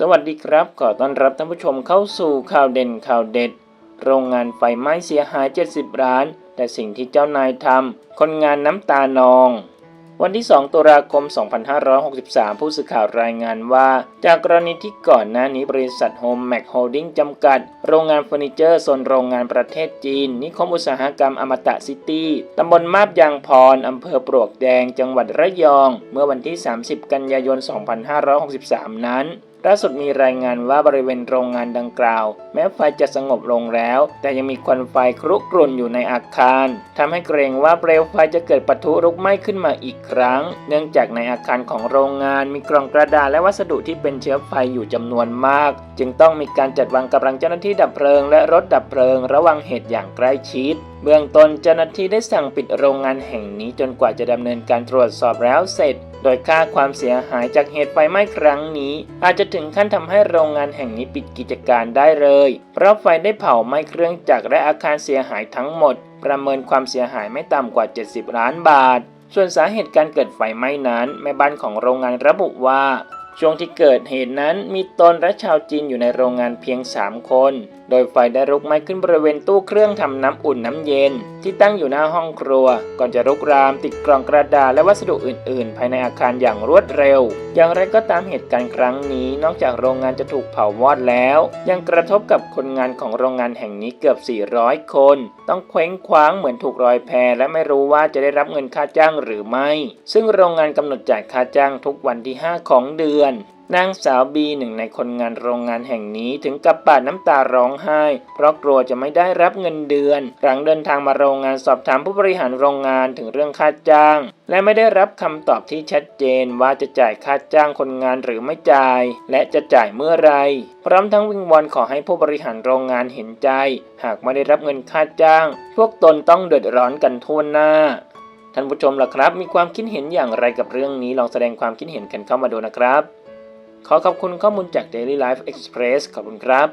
สวัสดีครับ ขอต้อนรับท่านผู้ชมเข้าสู่ข่าวเด่นข่าวเด็ด โรงงานไฟไหม้เสียหาย 70ร้าน แต่สิ่งที่เจ้านายทำคนงานน้ำตานอง วันที่ 2 ตุลาคม 2563 ผู้สื่อข่าวรายงานว่า จากกรณีที่ก่อนหน้านี้บริษัท Home Mac Holding จำกัด โรงงานเฟอร์นิเจอร์โซนโรงงานประเทศจีน นิคมอุตสาหกรรมอมตะซิตี้ตำบลมาบยางพรอำเภอปลวกแดง จังหวัดระยอง เมื่อวันที่ 30 กันยายน 2563 นั้น ล่าสุดมีรายงานว่าบริเวณโรงงานดังกล่าว แม้ไฟจะสงบลงแล้ว แต่ยังมีควันไฟครุกรุ่นอยู่ในอาคารทำให้เกรงว่าเปลวไฟจะเกิดปะทุลุกไหม้ขึ้นมาอีกครั้ง เนื่องจากในอาคารของโรงงานมีกล่องกระดาษและวัสดุที่เป็นเชื้อไฟอยู่จำนวนมาก จึงต้องมีการจัดวางกำลังเจ้าหน้าที่ดับเพลิงและรถดับเพลิง ระวังเหตุอย่างใกล้ชิดเบื้องต้นเจ้าหน้าที่ได้สั่งปิดโรงงานแห่งนี้จนกว่าจะดำเนินการตรวจสอบแล้วเสร็จ โดยค่าความเสียหายจากเหตุไฟไหม้ครั้งนี้ อาจจะถึงขั้นทำให้โรงงานแห่งนี้ปิดกิจการได้เลย เพราะไฟได้เผาไหม้เครื่องจักรและอาคารเสียหายทั้งหมด ประเมินความเสียหายไม่ต่ำกว่า 70 ล้านบาท ส่วนสาเหตุการเกิดไฟไหม้นั้นแม่บ้านของโรงงานระบุว่าช่วงที่เกิดเหตุนั้นมีตนและชาวจีนอยู่ในโรงงานเพียง 3 คนโดยไฟได้ลุกไหม้ขึ้นบริเวณตู้เครื่องทำน้ำอุ่นน้ำเย็น ที่ตั้งอยู่หน้าห้องครัว ก่อนจะลุกรามติดกล่องกระดาษและวัสดุอื่น ๆ ภายในอาคารอย่างรวดเร็ว อย่างไรก็ตามเหตุการณ์ครั้งนี้ นอกจากโรงงานจะถูกเผาวอดแล้ว ยังกระทบกับคนงานของโรงงานแห่งนี้เกือบ 400 คน ต้องเคว้งคว้างเหมือนถูกรอยแพและไม่รู้ว่าจะได้รับเงินค่าจ้างหรือไม่ ซึ่งโรงงานกำหนดจ่ายค่าจ้างทุกวันที่ 5 ของเดือน นางสาวบีหนึ่งในคนงานโรงงานแห่งนี้ถึงกับปาดน้ำตาร้องไห้ เพราะกลัวจะไม่ได้รับเงินเดือน หลังเดินทางมาโรงงานสอบถามผู้บริหารโรงงานถึงเรื่องค่าจ้าง และไม่ได้รับคำตอบที่ชัดเจนว่าจะจ่ายค่าจ้างคนงานหรือไม่จ่าย และจะจ่ายเมื่อไร พร้อมทั้งวิงวอนขอให้ผู้บริหารโรงงานเห็นใจ หากไม่ได้รับเงินค่าจ้าง พวกตนต้องเดือดร้อนกันทั่วหน้าท่านผู้ชมล่ะครับ มีความคิดเห็นอย่างไรกับเรื่องนี้ลองแสดงความคิดเห็นกันเข้ามาดูนะครับ ขอขอบคุณข้อมูลจาก Daily Life Express ขอบคุณครับ